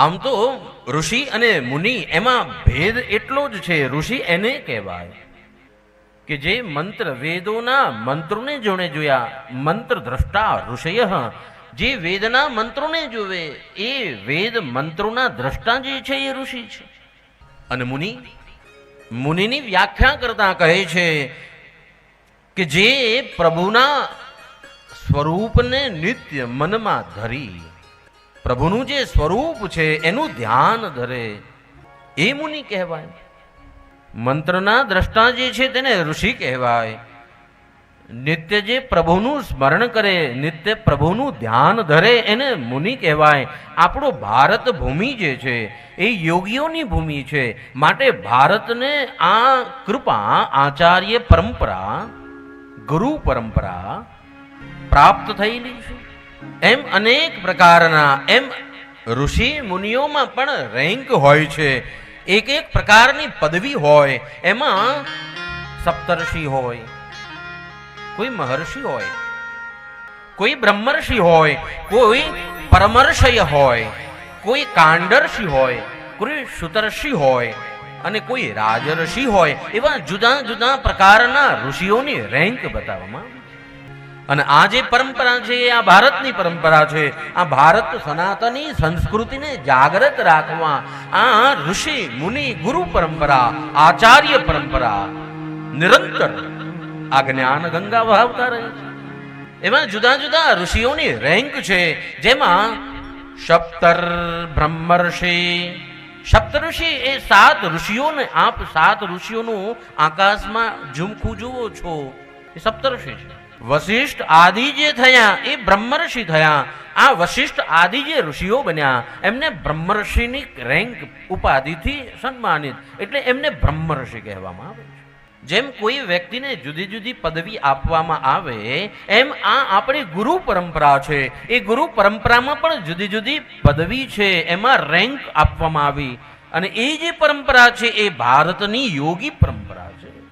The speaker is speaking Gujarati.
આમ તો ઋષિ અને મુનિ એમાં ભેદ એટલો જ છે, ઋષિ એને કહેવાય કે જે મંત્ર વેદોના મંત્રોને જોણે જોયા, મંત્ર દ્રષ્ટા ઋષય, જે વેદના મંત્રોને જોવે, એ વેદ મંત્રોના દ્રષ્ટા જે છે એ ઋષિ છે. અને મુનિ, મુનિની વ્યાખ્યા કરતા કહે છે કે જે પ્રભુના સ્વરૂપને નિત્ય મનમાં ધરી પ્રભુનું જે સ્વરૂપ છે, એનું ધ્યાન ધરે. એ મુનિ કહેવાય. મંત્રના દ્રષ્ટા જે છે, તેને ઋષિ કહેવાય. નિત્ય જે પ્રભુનું સ્મરણ કરે, નિત્ય પ્રભુનું ધ્યાન ધરે, એને મુનિ કહેવાય. આપણો ભારત ભૂમિ જે છે, એ યોગીઓની ભૂમિ છે. માટે ભારતને આ કૃપા આચાર્ય પરંપરા, ગુરુ પરંપરા પ્રાપ્ત થયેલી છે. એમ અનેક પ્રકારના, એમ ઋષિ મુનિઓમાં પણ રેન્ક હોય છે એક એક પ્રકારની પદવી હોય, એમાં સપ્તર્ષિ હોય, કોઈ મહર્ષિ હોય, કોઈ બ્રહ્મર્ષિ હોય, કોઈ પરમર્ષય હોય, કોઈ કાંડર્ષિ હોય, કોઈ સુતર્ષિ હોય અને કોઈ રાજર્ષિ હોય, એવા જુદા જુદા પ્રકારના ઋષિઓની રેન્ક બતાવવામાં. અને આ જે પરંપરા છે એ આ ભારતની પરંપરા છે. આ ભારત સનાતની સંસ્કૃતિને જાગૃત રાખવા. આ ઋષિ, મુનિ, ગુરુ પરંપરા, આચાર્ય પરંપરા નિરંતર આ જ્ઞાન ગંગા વહાવતા રહે છે. એમાં જુદા જુદા ઋષિઓની રેન્ક છે. જેમાં સપ્તર બ્રહ્મર્ષિ. સપ્તઋષિ એ સાત ઋષિઓને આપ સાત ઋષિઓનું આકાશમાં ઝુમખું જુઓ છો. એ સપ્તઋષિ છે. વશિષ્ઠ આદિ જે થયા, એ બ્રહ્મર્ષિ થયા. આ વશિષ્ઠ આદિ જે ઋષિઓ બન્યા, એમને બ્રહ્મર્ષિની રેન્ક ઉપાધિથી સન્માનિત. એટલે એમને બ્રહ્મર્ષિ કહેવામાં આવે છે. જેમ કોઈ વ્યક્તિને જુદી જુદી પદવી આપવામાં આવે, એમ આ આપણી ગુરુ પરંપરા છે. એ ગુરુ પરંપરામાં પણ જુદી જુદી પદવી છે, એમાં રેન્ક આપવામાં આવી. અને એ જે પરંપરા છે, એ ભારતની યોગી પરંપરા